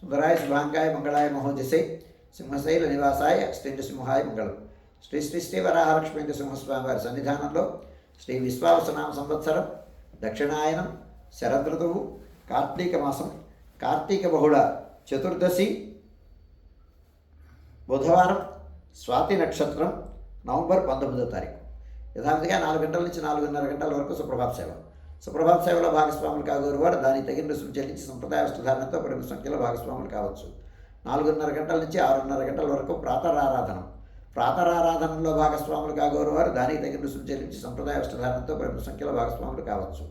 సుందరాయ శుభాంగాయ మంగళాయ మహోజసే సింహశైల నివాసాయ శ్రీంద్ర సింహాయ మంగళం. శ్రీ శ్రీ శ్రీ వరాహలక్ష్మీంద్ర సింహస్వామి వారి సన్నిధానంలో శ్రీ విశ్వావసనామ సంవత్సరం దక్షిణాయనం శరదృతువు కార్తీక మాసం కార్తీక బహుళ చతుర్దశి బుధవారం స్వాతి నక్షత్రం నవంబర్ పంతొమ్మిదో తారీఖు. యథావిధిగా నాలుగు గంటల నుంచి నాలుగున్నర గంటల వరకు సుప్రభాత సేవ. సుప్రభాత సేవలో భాగస్వాములు కాగోరు వారు దాని తగిన రుసుము చెల్లించి సంప్రదాయ వస్తుధారణతో పరిమిత సంఖ్యలో భాగస్వాములు కావచ్చు. నాలుగున్నర గంటల నుంచి ఆరున్నర గంటల వరకు ప్రాతరారాధనం. ప్రాతరారాధనలో భాగస్వాములు కాగోరు వారు దానికి తగిన రుసుము చెల్లించి సంప్రదాయ వస్తుధారణతో పరిమిత సంఖ్యలో భాగస్వాములు కావచ్చు.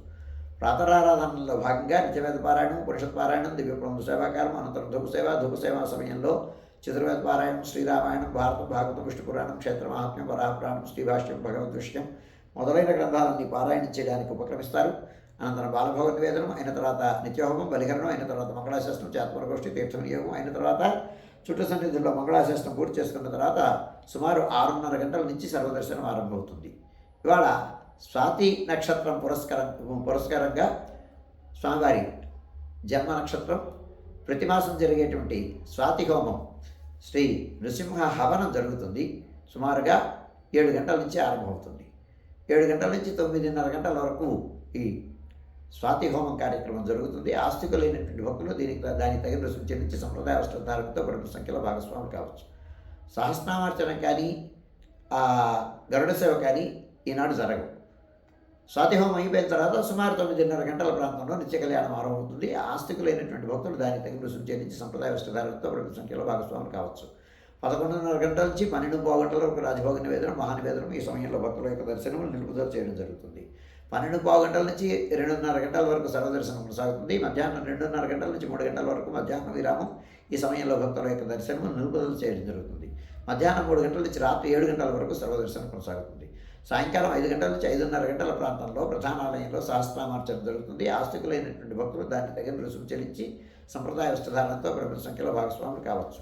ప్రాతరారాధనలో భాగంగా నిత్యవేద పారాయణం పురుషత్ పారాయణం దివ్యప్రముఖ సేవాకాలం అనంతరం ధూప సేవ ధూప సేవ సమయంలో చతుర్వేద పారాయణం శ్రీరామాయణం భారత భాగవతం విష్ణు పురాణం క్షేత్ర మహాత్మ్యం వరాహపురాణం శ్రీభాష్యం భగవద్విష్యం మొదలైన గ్రంథాలన్నీ పారాయణం చేయడానికి ఉపక్రమిస్తారు. అనంతరం బాలభగవద్ నివేదనం అయిన తర్వాత నిత్యహోమం బలిహరణం అయిన తర్వాత మంగళాశాస్త్రం చాత్మరగోష్ఠి తీర్థ వినియోగం అయిన తర్వాత చుట్టూ సన్నిధుల్లో మంగళాశాస్త్రం పూర్తి చేసుకున్న తర్వాత సుమారు ఆరున్నర గంటల నుంచి సర్వదర్శనం ఆరంభమవుతుంది. ఇవాళ స్వాతి నక్షత్రం పురస్కారం పురస్కారంగా స్వామివారి జన్మ నక్షత్రం ప్రతి మాసం జరిగేటువంటి స్వాతి హోమం శ్రీ నృసింహ హవనం జరుగుతుంది. సుమారుగా ఏడు గంటల నుంచి ఆరంభమవుతుంది. ఏడు గంటల నుంచి తొమ్మిదిన్నర గంటల వరకు ఈ స్వాతి హోమం కార్యక్రమం జరుగుతుంది. ఆస్తికులైనటువంటి భక్తులు దీనికి దానికి తగిన రుసుము చెల్లించి సంప్రదాయ వస్త్రధారణతో పరిమిత సంఖ్యలో భాగస్వాములు కావచ్చు. సహస్నామార్చన కానీ గరుడ సేవ కానీ ఈనాడు జరగవు. స్వాతి హోమం అయిపోయిన తర్వాత సుమారు తొమ్మిదిన్నర గంటల ప్రాంతంలో నిత్య కళ్యాణం ఆరంభమవుతుంది. ఆస్తికులైనటువంటి భక్తులు దానికి తగిన రుసుము చెల్లించి సంప్రదాయ వస్త్రధారణతో పరిమిత సంఖ్యలో భాగస్వాములు కావచ్చు. పదకొండున్నర గంటల నుంచి పన్నెండు పావుగంటల వరకు రాజభోగ నివేదనం మహానివేదనం ఈ సమయంలో భక్తుల యొక్క దర్శనం నిలుపుదల చేయడం జరుగుతుంది. పన్నెండు పావు గంటల నుంచి రెండున్నర గంటల వరకు సర్వదర్శనం కొనసాగుతుంది. మధ్యాహ్నం రెండున్నర గంటల నుంచి మూడు గంటల వరకు మధ్యాహ్నం విరామం ఈ సమయంలో భక్తుల యొక్క దర్శనం నిలుపుదల చేయడం జరుగుతుంది. మధ్యాహ్నం మూడు గంటల నుంచి రాత్రి ఏడు గంటల వరకు సర్వదర్శనం కొనసాగుతుంది. సాయంకాలం ఐదు గంటల నుంచి ఐదున్నర గంటల ప్రాంతంలో ప్రధానాలయంలో సహస్రామార్చన జరుగుతుంది. ఆస్తికులైనటువంటి భక్తులు దాన్ని తగిన రుసుము చెల్లించి సంప్రదాయ వస్త్రధారణతో ప్రపంచ సంఖ్యలో భాగస్వాములు కావచ్చు.